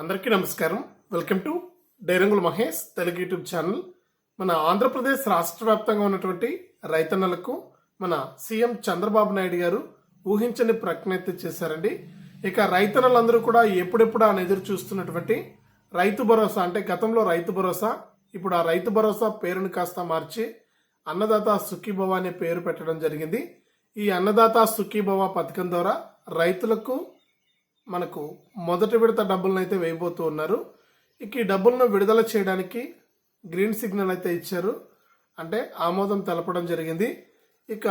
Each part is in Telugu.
అందరికీ నమస్కారం. Welcome to డైరంగుల Mahesh Telugu YouTube channel. మన ఆంధ్రప్రదేశ్ రాష్ట్ర వ్యాప్తంగా ఉన్నటువంటి రైతన్నలకు మన సీఎం చంద్రబాబు నాయుడు గారు ఊహించని ప్రకటన అయితే చేశారండి. ఇక రైతన్నలందరూ కూడా ఎప్పుడెప్పుడు అని ఎదురు చూస్తున్నటువంటి రైతు భరోసా అంటే గతంలో రైతు భరోసా ఇప్పుడు ఆ రైతు భరోసా పేరును కాస్త మార్చి అన్నదాత సుఖీభవ అనే పేరు పెట్టడం జరిగింది. ఈ అన్నదాత సుఖీభవ పథకం ద్వారా రైతులకు మనకు మొదటి విడత డబ్బులను అయితే వేయబోతూ ఉన్నారు. ఇక ఈ డబ్బులను విడుదల చేయడానికి గ్రీన్ సిగ్నల్ అయితే ఇచ్చారు. అంటే ఆమోదం తెలపడం జరిగింది. ఇక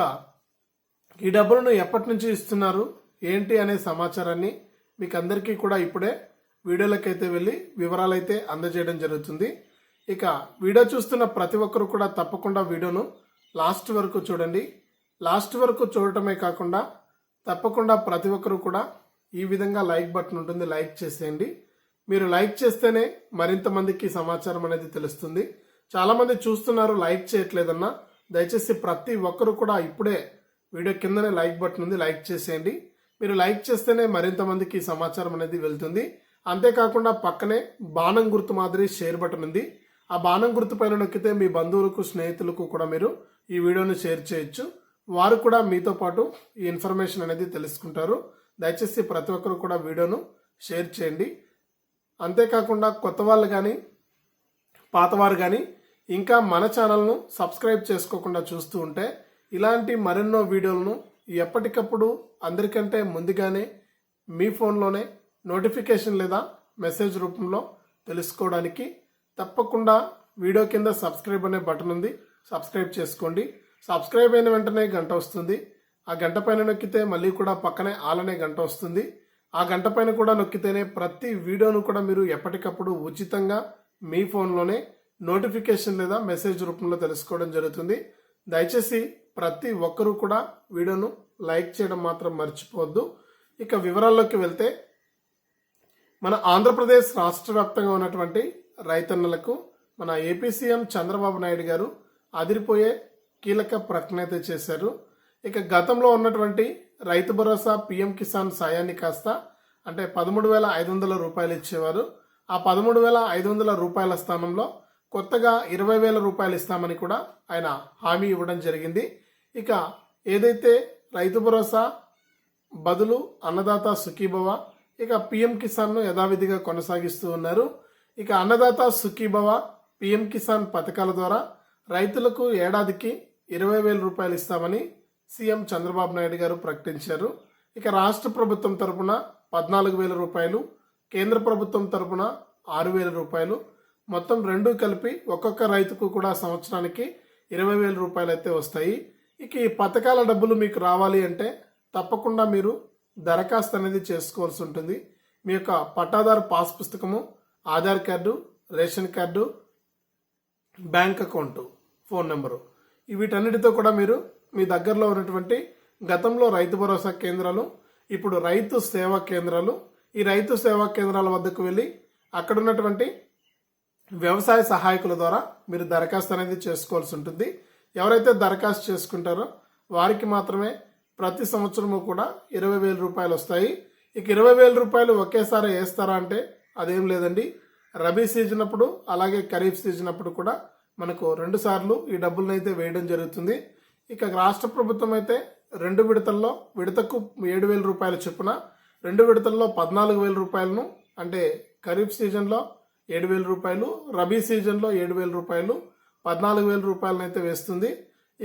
ఈ డబ్బులను ఎప్పటి నుంచి ఇస్తున్నారు? ఏంటి అనే సమాచారాన్ని మీకు అందరికీ కూడా ఇప్పుడే వీడియోలకైతే వెళ్ళి వివరాలైతే అందజేయడం జరుగుతుంది. ఇక వీడియో చూస్తున్న ప్రతి ఒక్కరు కూడా తప్పకుండా వీడియోను లాస్ట్ వరకు చూడండి. లాస్ట్ వరకు చూడటమే కాకుండా తప్పకుండా ప్రతి ఒక్కరు కూడా ఈ విధంగా లైక్ బటన్ ఉంటుంది లైక్ చేసేయండి. మీరు లైక్ చేస్తేనే మరింత మందికి సమాచారం అనేది తెలుస్తుంది. చాలా మంది చూస్తున్నారు లైక్ చేయట్లేదన్నా. దయచేసి ప్రతి ఒక్కరు కూడా ఇప్పుడే వీడియో కిందనే లైక్ బటన్ ఉంది లైక్ చేసేయండి. మీరు లైక్ చేస్తేనే మరింత మందికి సమాచారం అనేది వెళ్తుంది. అంతేకాకుండా పక్కనే బాణం గుర్తు మాదిరి షేర్ బటన్ ఉంది. ఆ బాణం గుర్తు పైన నొక్కితే మీ బంధువులకు స్నేహితులకు కూడా మీరు ఈ వీడియోను షేర్ చేయొచ్చు. వారు కూడా మీతో పాటు ఈ ఇన్ఫర్మేషన్ అనేది తెలుసుకుంటారు. దయచేసి ప్రతి ఒక్కరు కూడా వీడియోను షేర్ చేయండి. అంతేకాకుండా కొత్త వాళ్ళు కానీ పాతవారు కానీ ఇంకా మన ఛానల్ను సబ్స్క్రైబ్ చేసుకోకుండా చూస్తూ ఉంటే ఇలాంటి మరెన్నో వీడియోలను ఎప్పటికప్పుడు అందరికంటే ముందుగానే మీ ఫోన్లోనే నోటిఫికేషన్ లేదా మెసేజ్ రూపంలో తెలుసుకోవడానికి తప్పకుండా వీడియో కింద సబ్స్క్రైబ్ అనే బటన్ ఉంది. సబ్స్క్రైబ్ చేసుకోండి. సబ్స్క్రైబ్ అయిన వెంటనే గంట వస్తుంది. ఆ గంట పైన నొక్కితే మళ్ళీ కూడా పక్కనే ఆలనే గంట వస్తుంది. ఆ గంట పైన కూడా నొక్కితేనే ప్రతి వీడియోను కూడా మీరు ఎప్పటికప్పుడు ఉచితంగా మీ ఫోన్లోనే నోటిఫికేషన్ లేదా మెసేజ్ రూపంలో తెలుసుకోవడం జరుగుతుంది. దయచేసి ప్రతి ఒక్కరూ కూడా వీడియోను లైక్ చేయడం మాత్రం మర్చిపోవద్దు. ఇక వివరాల్లోకి వెళ్తే మన ఆంధ్రప్రదేశ్ రాష్ట్ర వ్యాప్తంగా ఉన్నటువంటి రైతన్నలకు మన ఏపీ సీఎం చంద్రబాబు నాయుడు గారు అదిరిపోయే కీలక ప్రకటన అయితే చేశారు. ఇక గతంలో ఉన్నటువంటి రైతు భరోసా పిఎం కిసాన్ సాయాన్ని కాస్త అంటే పదమూడు వేల ఐదు వందల రూపాయలు ఇచ్చేవారు. ఆ పదమూడు వేల ఐదు వందల రూపాయల స్థానంలో కొత్తగా ఇరవై వేల రూపాయలు ఇస్తామని కూడా ఆయన హామీ ఇవ్వడం జరిగింది. ఇక ఏదైతే రైతు భరోసా బదులు అన్నదాత సుఖీభవ ఇక పిఎం కిసాన్ను యథావిధిగా కొనసాగిస్తూ ఉన్నారు. ఇక అన్నదాత సుఖీభవ పిఎం కిసాన్ పథకాల ద్వారా రైతులకు ఏడాదికి ఇరవై వేల రూపాయలు ఇస్తామని సీఎం చంద్రబాబు నాయుడు గారు ప్రకటించారు. ఇక రాష్ట్ర ప్రభుత్వం తరపున పద్నాలుగు వేల రూపాయలు కేంద్ర ప్రభుత్వం తరపున ఆరు వేల రూపాయలు. మొత్తం రెండు కలిపి ఒక్కొక్క రైతుకు కూడా సంవత్సరానికి ఇరవై వేల రూపాయలు అయితే వస్తాయి. ఇక ఈ పథకాల డబ్బులు మీకు రావాలి అంటే తప్పకుండా మీరు దరఖాస్తు అనేది చేసుకోవాల్సి ఉంటుంది. మీ యొక్క పట్టాదారు పాస్ పుస్తకము Aadhaar card ration card bank account phone number. వీటన్నిటితో కూడా మీరు మీ దగ్గరలో ఉన్నటువంటి గతంలో రైతు భరోసా కేంద్రాలు ఇప్పుడు రైతు సేవా కేంద్రాలు ఈ రైతు సేవా కేంద్రాల వద్దకు వెళ్ళి అక్కడ ఉన్నటువంటి వ్యవసాయ సహాయకుల ద్వారా మీరు దరఖాస్తు అనేది చేసుకోవాల్సి ఉంటుంది. ఎవరైతే దరఖాస్తు చేసుకుంటారో వారికి మాత్రమే ప్రతి సంవత్సరము కూడా ఇరవై వేల రూపాయలు వస్తాయి. ఇక ఇరవై వేల రూపాయలు ఒకేసారి వేస్తారా అంటే అదేం లేదండి. రబీ సీజన్ అప్పుడు అలాగే ఖరీఫ్ సీజన్ అప్పుడు కూడా మనకు రెండు సార్లు ఈ డబ్బులను అయితే వేయడం జరుగుతుంది. ఇక రాష్ట్ర ప్రభుత్వం అయితే రెండు విడతల్లో విడతకు ఏడు వేల రూపాయల చొప్పున రెండు విడతల్లో పద్నాలుగు వేల రూపాయలను అంటే ఖరీఫ్ సీజన్లో ఏడు వేల రూపాయలు రబీ సీజన్లో ఏడు వేల రూపాయలు పద్నాలుగు వేల రూపాయలను అయితే వేస్తుంది.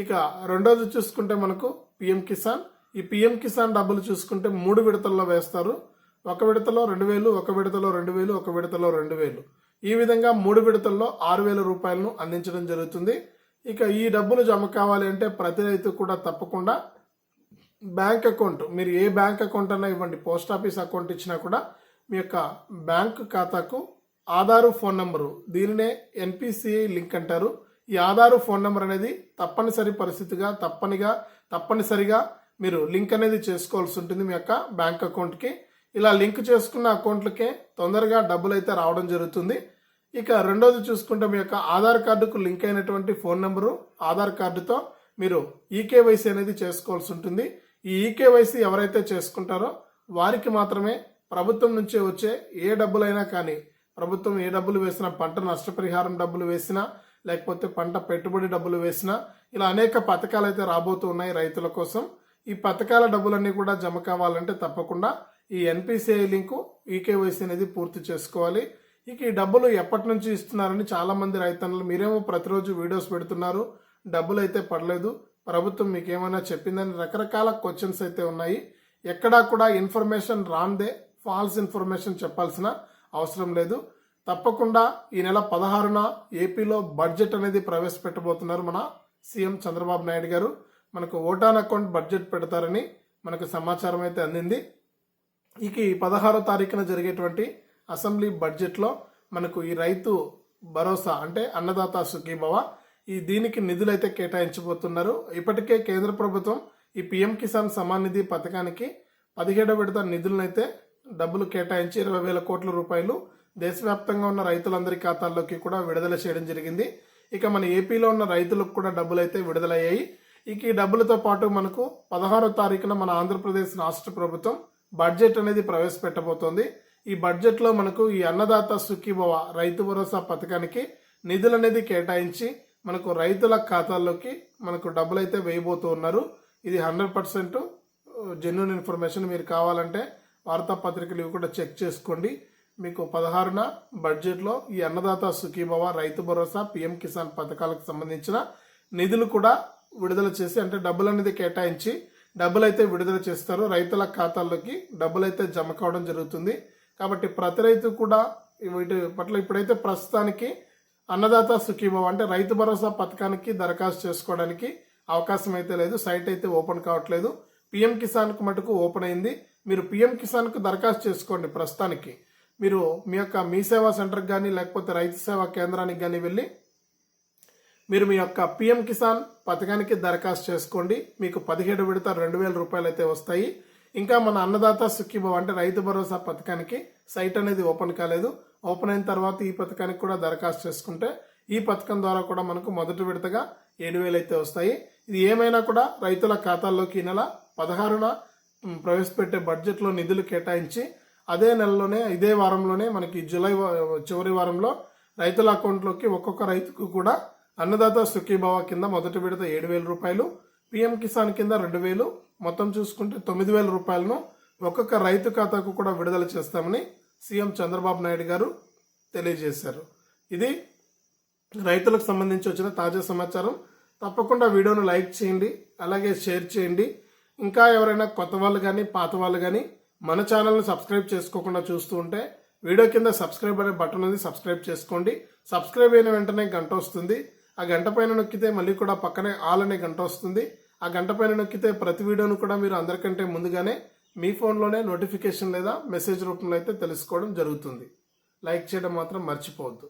ఇక రెండోది చూసుకుంటే మనకు పిఎం కిసాన్. ఈ పిఎం కిసాన్ డబ్బులు చూసుకుంటే మూడు విడతల్లో వేస్తారు. ఒక విడతలో రెండు వేలు ఒక విడతలో రెండు వేలు ఒక విడతలో రెండు వేలు. ఈ విధంగా మూడు విడతల్లో ఆరు వేల రూపాయలను అందించడం జరుగుతుంది. ఇక ఈ డబ్బులు జమ కావాలి అంటే ప్రతి రైతు కూడా తప్పకుండా బ్యాంక్ అకౌంట్ మీరు ఏ బ్యాంక్ అకౌంట్ అన్నా ఇవ్వండి పోస్ట్ ఆఫీస్ అకౌంట్ ఇచ్చినా కూడా మీ యొక్క బ్యాంక్ ఖాతాకు ఆధారు ఫోన్ నంబరు దీనినే ఎన్పిసిఐ లింక్ అంటారు. ఈ ఆధారు ఫోన్ నెంబర్ అనేది తప్పనిసరి పరిస్థితిగా తప్పనిగా తప్పనిసరిగా మీరు లింక్ అనేది చేసుకోవాల్సి ఉంటుంది మీ యొక్క బ్యాంక్ అకౌంట్కి. ఇలా లింక్ చేసుకున్న అకౌంట్లకే తొందరగా డబ్బులు అయితే రావడం జరుగుతుంది. ఇక రెండోది చూసుకుంటే మీ యొక్క ఆధార్ కార్డుకు లింక్ అయినటువంటి ఫోన్ నెంబరు ఆధార్ కార్డుతో మీరు ఈకేవైసీ అనేది చేసుకోవాల్సి ఉంటుంది. ఈ ఈకేవైసీ ఎవరైతే చేసుకుంటారో వారికి మాత్రమే ప్రభుత్వం నుంచి వచ్చే ఏ డబ్బులైనా కానీ ప్రభుత్వం ఏ డబ్బులు వేసినా పంట నష్టపరిహారం డబ్బులు వేసినా లేకపోతే పంట పెట్టుబడి డబ్బులు వేసినా ఇలా అనేక పథకాలు అయితే రాబోతూ ఉన్నాయి రైతుల కోసం. ఈ పథకాల డబ్బులన్నీ కూడా జమ కావాలంటే తప్పకుండా ఈ ఎన్పిసిఐ లింకు ఈకేవైసీ అనేది పూర్తి చేసుకోవాలి. ఇక ఈ డబ్బులు ఎప్పటి నుంచి ఇస్తున్నారని చాలామంది రైతన్నులు మీరేమో ప్రతిరోజు వీడియోస్ పెడుతున్నారు. డబ్బులు అయితే పడలేదు. ప్రభుత్వం మీకేమైనా చెప్పిందని రకరకాల క్వశ్చన్స్ అయితే ఉన్నాయి. ఎక్కడా కూడా ఇన్ఫర్మేషన్ రాందే. ఫాల్స్ ఇన్ఫర్మేషన్ చెప్పాల్సిన అవసరం లేదు. తప్పకుండా ఈ నెల పదహారున ఏపీలో బడ్జెట్ అనేది ప్రవేశపెట్టబోతున్నారు మన సీఎం చంద్రబాబు నాయుడు గారు. మనకు ఓటాన్ అకౌంట్ బడ్జెట్ పెడతారని మనకు సమాచారం అయితే అందింది. ఇక ఈ పదహారో తారీఖున జరిగేటువంటి అసెంబ్లీ బడ్జెట్లో మనకు ఈ రైతు భరోసా అంటే అన్నదాత సుఖీభవ ఈ దీనికి నిధులు అయితే కేటాయించబోతున్నారు. ఇప్పటికే కేంద్ర ప్రభుత్వం ఈ పిఎం కిసాన్ సమాన్ నిధి పథకానికి పదిహేడో విడత నిధులనైతే డబ్బులు కేటాయించి ఇరవై వేల కోట్ల రూపాయలు దేశవ్యాప్తంగా ఉన్న రైతులందరి ఖాతాల్లోకి కూడా విడుదల చేయడం జరిగింది. ఇక మన ఏపీలో ఉన్న రైతులకు కూడా డబ్బులు అయితే విడుదలయ్యాయి. ఇక ఈ డబ్బులతో పాటు మనకు పదహారో తారీఖున మన ఆంధ్రప్రదేశ్ రాష్ట్ర ప్రభుత్వం బడ్జెట్ అనేది ప్రవేశపెట్టబోతోంది. ఈ బడ్జెట్లో మనకు ఈ అన్నదాత సుఖీభవ రైతు భరోసా పథకానికి నిధులు అనేది కేటాయించి మనకు రైతుల ఖాతాల్లోకి మనకు డబ్బులు అయితే వేయబోతూ ఉన్నారు. ఇది హండ్రెడ్ పర్సెంట్ జెన్యున్ ఇన్ఫర్మేషన్ మీరు కావాలంటే వార్తాపత్రికలు ఇవి కూడా చెక్ చేసుకోండి. మీకు పదహారున బడ్జెట్లో ఈ అన్నదాత సుఖీభవ రైతు భరోసా పిఎం కిసాన్ పథకాలకు సంబంధించిన నిధులు కూడా విడుదల చేసి అంటే డబ్బులు అనేది కేటాయించి డబ్బులు అయితే విడుదల చేస్తారు. రైతుల ఖాతాల్లోకి డబ్బులు అయితే జమ కావడం జరుగుతుంది. కాబట్టి ప్రతి రైతు కూడా వీటి పట్ల ఇప్పుడైతే ప్రస్తుతానికి అన్నదాత సుఖీభవ అంటే రైతు భరోసా పథకానికి దరఖాస్తు చేసుకోవడానికి అవకాశం అయితే లేదు. సైట్ అయితే ఓపెన్ కావట్లేదు. పిఎం కిసాన్కు మటుకు ఓపెన్ అయింది. మీరు పిఎం కిసాన్కు దరఖాస్తు చేసుకోండి ప్రస్తుతానికి. మీరు మీ యొక్క మీ సేవా సెంటర్కి కానీ లేకపోతే రైతు సేవా కేంద్రానికి కానీ వెళ్ళి మీరు మీ యొక్క పిఎం కిసాన్ పథకానికి దరఖాస్తు చేసుకోండి. మీకు పదిహేడు విడత రెండు వేల రూపాయలు అయితే వస్తాయి. ఇంకా మన అన్నదాత సుఖీభవ అంటే రైతు భరోసా పథకానికి సైట్ అనేది ఓపెన్ కాలేదు. ఓపెన్ అయిన తర్వాత ఈ పథకానికి కూడా దరఖాస్తు చేసుకుంటే ఈ పథకం ద్వారా కూడా మనకు మొదటి విడతగా ఏడు వేలు అయితే వస్తాయి. ఇది ఏమైనా కూడా రైతుల ఖాతాల్లోకి ఈ నెల పదహారున ప్రవేశపెట్టే బడ్జెట్లో నిధులు కేటాయించి అదే నెలలోనే ఇదే వారంలోనే మనకి జూలై చివరి వారంలో రైతుల అకౌంట్లోకి ఒక్కొక్క రైతుకు కూడా అన్నదాత సుఖీభావ కింద మొదటి విడత ఏడు వేల రూపాయలు పిఎం కిసాన్ కింద రెండు వేలు మొత్తం చూసుకుంటే తొమ్మిది వేల రూపాయలను ఒక్కొక్క రైతు ఖాతాకు కూడా విడుదల చేస్తామని సీఎం చంద్రబాబు నాయుడు గారు తెలియజేశారు. ఇది రైతులకు సంబంధించి వచ్చిన తాజా సమాచారం. తప్పకుండా వీడియోను లైక్ చేయండి అలాగే షేర్ చేయండి. ఇంకా ఎవరైనా కొత్త వాళ్ళు కానీ పాత వాళ్ళు కానీ మన ఛానల్ని సబ్స్క్రైబ్ చేసుకోకుండా చూస్తూ ఉంటే వీడియో కింద సబ్స్క్రైబ్ అనే బటన్ ఉంది సబ్స్క్రైబ్ చేసుకోండి. సబ్స్క్రైబ్ అయిన వెంటనే గంట వస్తుంది. ఆ గంట పైన నొక్కితే మళ్ళీ కూడా పక్కనే ఆల్ అనే గంట వస్తుంది. ఆ గంట పైన నొక్కితే ప్రతి వీడియోను కూడా మీరు అందరికంటే ముందుగానే మీ ఫోన్లోనే నోటిఫికేషన్ లేదా మెసేజ్ రూపంలో అయితే తెలుసుకోవడం జరుగుతుంది. లైక్ చేయడం మాత్రం మర్చిపోవద్దు.